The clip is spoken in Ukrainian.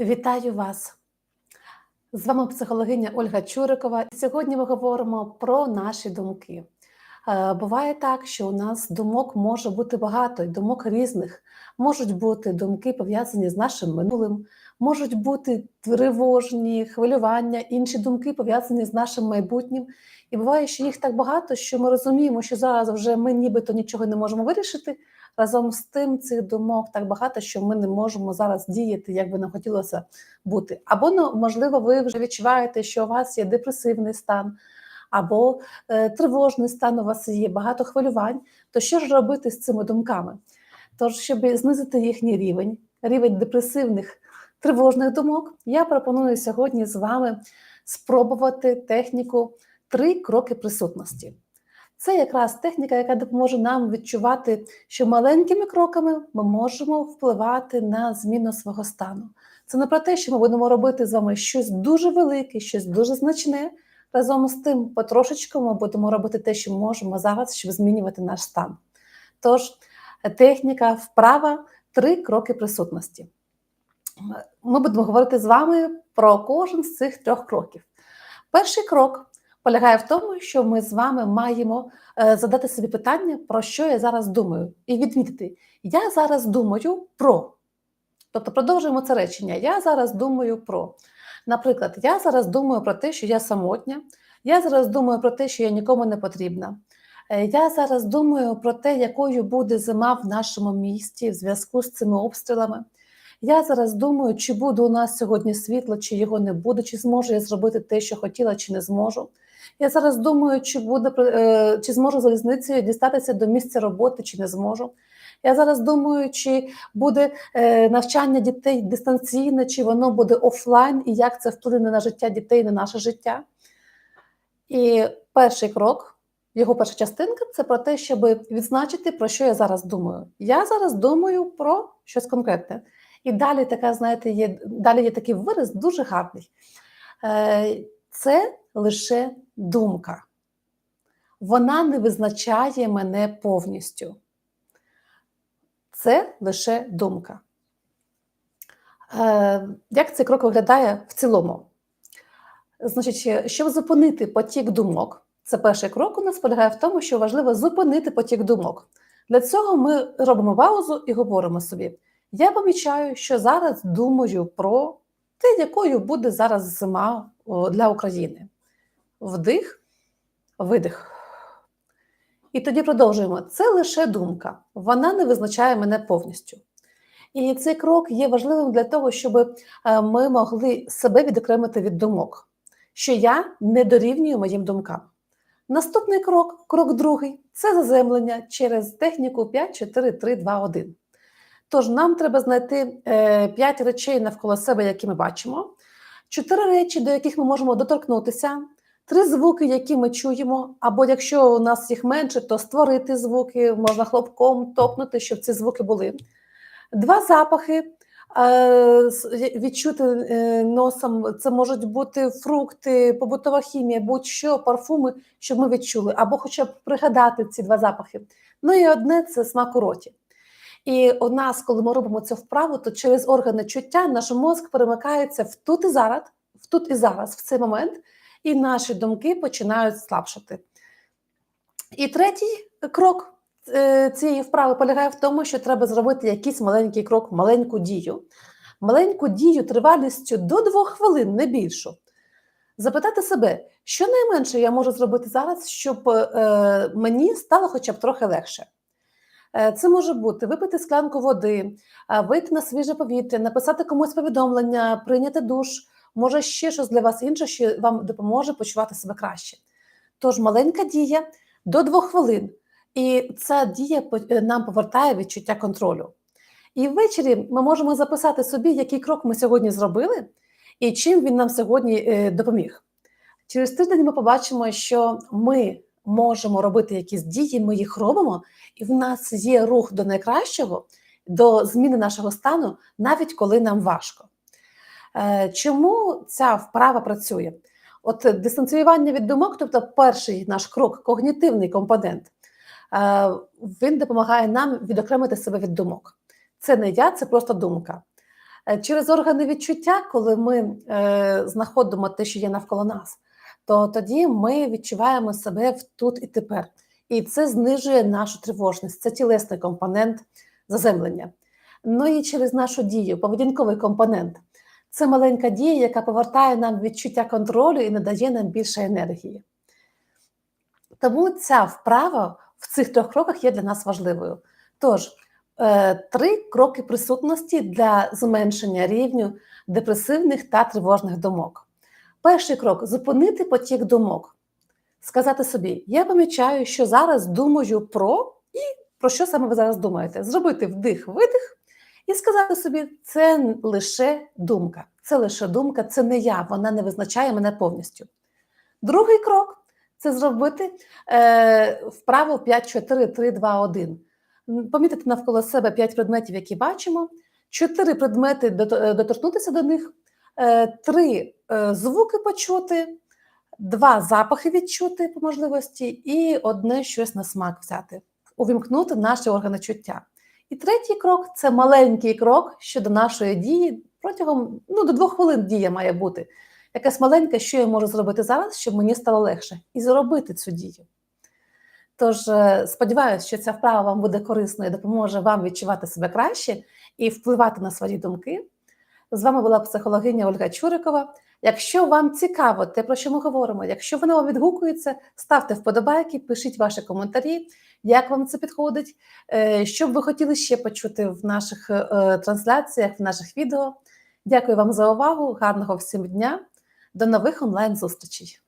Вітаю вас! З вами психологиня Ольга Чурикова. Сьогодні ми говоримо про наші думки. Е, Буває так, що у нас думок може бути багато, і думок різних. Можуть бути думки пов'язані з нашим минулим, можуть бути тривожні, хвилювання, інші думки пов'язані з нашим майбутнім. І буває, що їх так багато, що ми розуміємо, що зараз вже ми нібито нічого не можемо вирішити. Разом з тим цих думок так багато, що ми не можемо зараз діяти, як би нам хотілося бути. Або ну, можливо, ви вже відчуваєте, що у вас є депресивний стан, або е, тривожний стан, у вас є багато хвилювань. То що ж робити з цими думками? Тож, щоб знизити їхній рівень, рівень депресивних тривожних думок, я пропоную сьогодні з вами спробувати техніку три кроки присутності. Це якраз техніка, яка допоможе нам відчувати, що маленькими кроками ми можемо впливати на зміну свого стану. Це не про те, що ми будемо робити з вами щось дуже велике, щось дуже значне. Разом з тим, потрошечку ми будемо робити те, що можемо зараз, щоб змінювати наш стан. Тож, техніка вправа три кроки присутності. Ми будемо говорити з вами про кожен з цих трьох кроків. Перший крок полягає в тому, що ми з вами маємо е, задати собі питання, про що я зараз думаю, і відмітити, я зараз думаю про. Тобто продовжуємо це речення. Я зараз думаю про. Наприклад, я зараз думаю про те, що я самотня, я зараз думаю про те, що я нікому не потрібна. Е, Я зараз думаю про те, якою буде зима в нашому місті в зв'язку з цими обстрілами. Я зараз думаю, чи буде у нас сьогодні світло, чи його не буде, чи зможу я зробити те, що хотіла, чи не зможу. Я зараз думаю, чи буде е, чи зможу залізницею дістатися до місця роботи, чи не зможу. Я зараз думаю, чи буде е, навчання дітей дистанційне, чи воно буде офлайн, і як це вплине на життя дітей, на наше життя. І перший крок, його перша частинка це про те, щоб відзначити, про що я зараз думаю. Я зараз думаю про щось конкретне. І далі така, знаєте, є далі є такий вираз дуже гарний. Це лише думка. Вона не визначає мене повністю. Це лише думка. Е, Як цей крок виглядає в цілому? Значить, щоб зупинити потік думок, це перший крок у нас полягає в тому, що важливо зупинити потік думок. Для цього ми робимо паузу і говоримо собі: я помічаю, що зараз думаю про те, якою буде зараз зима для України. Вдих, видих. І тоді продовжуємо. Це лише думка, вона не визначає мене повністю. І цей крок є важливим для того, щоб ми могли себе відокремити від думок, що я не дорівнюю моїм думкам. Наступний крок, крок другий це заземлення через техніку 5, 4, 3, 2, 1. Тож нам треба знайти 5 речей навколо себе, які ми бачимо, 4 речі, до яких ми можемо доторкнутися, три звуки, які ми чуємо, або якщо у нас їх менше, то створити звуки, можна хлопком топнути, щоб ці звуки були. Два запахи відчути носом, це можуть бути фрукти, побутова хімія, будь-що, парфуми, щоб ми відчули, або хоча б пригадати ці два запахи. Ну і одне це смак у роті. І у нас, коли ми робимо цю вправу, то через органи чуття наш мозк перемикається в тут і зараз, в тут і зараз, в цей момент, і наші думки починають слабшати. І третій крок цієї вправи полягає в тому, що треба зробити якийсь маленький крок, маленьку дію. Маленьку дію тривалістю до двох хвилин, не більшу. Запитати себе, що найменше я можу зробити зараз, щоб е, мені стало хоча б трохи легше. Це може бути випити склянку води, вийти на свіже повітря, написати комусь повідомлення, прийняти душ, може ще щось для вас інше, що вам допоможе почувати себе краще. Тож маленька дія до двох хвилин, і ця дія нам повертає відчуття контролю. І ввечері ми можемо записати собі, який крок ми сьогодні зробили, і чим він нам сьогодні допоміг. Через тиждень ми побачимо, що ми можемо робити якісь дії, ми їх робимо, і в нас є рух до найкращого, до зміни нашого стану, навіть коли нам важко. Е, чому ця вправа працює? От дистанціювання від думок, тобто перший наш крок, когнітивний компонент, е, він допомагає нам відокремити себе від думок. Це не я, це просто думка. Е, Через органи відчуття, коли ми знаходимо те, що є навколо нас, то тоді ми відчуваємо себе в тут і тепер. І це знижує нашу тривожність. Це тілесний компонент заземлення. Ну і через нашу дію, поведінковий компонент. Це маленька дія, яка повертає нам відчуття контролю і надає нам більше енергії. Тому ця вправа в цих трьох кроках є для нас важливою. Тож, е, три кроки присутності для зменшення рівню депресивних та тривожних думок. Перший крок зупинити потік думок, сказати собі: я помічаю, що зараз думаю про і про що саме ви зараз думаєте? Зробити вдих-видих і сказати собі, це лише думка, це лише думка, це не я, вона не визначає мене повністю. Другий крок це зробити е, вправо 5, 4, 3, 2, 1. Помітити навколо себе 5 предметів, які бачимо, 4 предмети е, доторкнутися до них, е, 3 е, звуки почути, 2 запахи відчути по можливості, і одне щось на смак взяти, увімкнути наші органи чуття. І третій крок це маленький крок щодо нашої дії протягом ну, до двох хвилин дія має бути. Якась маленька, що я можу зробити зараз, щоб мені стало легше, і зробити цю дію. Тож е, сподіваюся, що ця вправа вам буде корисною допоможе вам відчувати себе краще і впливати на свої думки. З вами була психологиня Ольга Чурикова. Якщо вам цікаво те, про що ми говоримо, якщо воно вам відгукується, ставте вподобайки, пишіть ваші коментарі, як вам це підходить, е, що б ви хотіли ще почути в наших е, трансляціях, в наших відео. Дякую вам за увагу, гарного всім дня, до нових онлайн-зустрічей.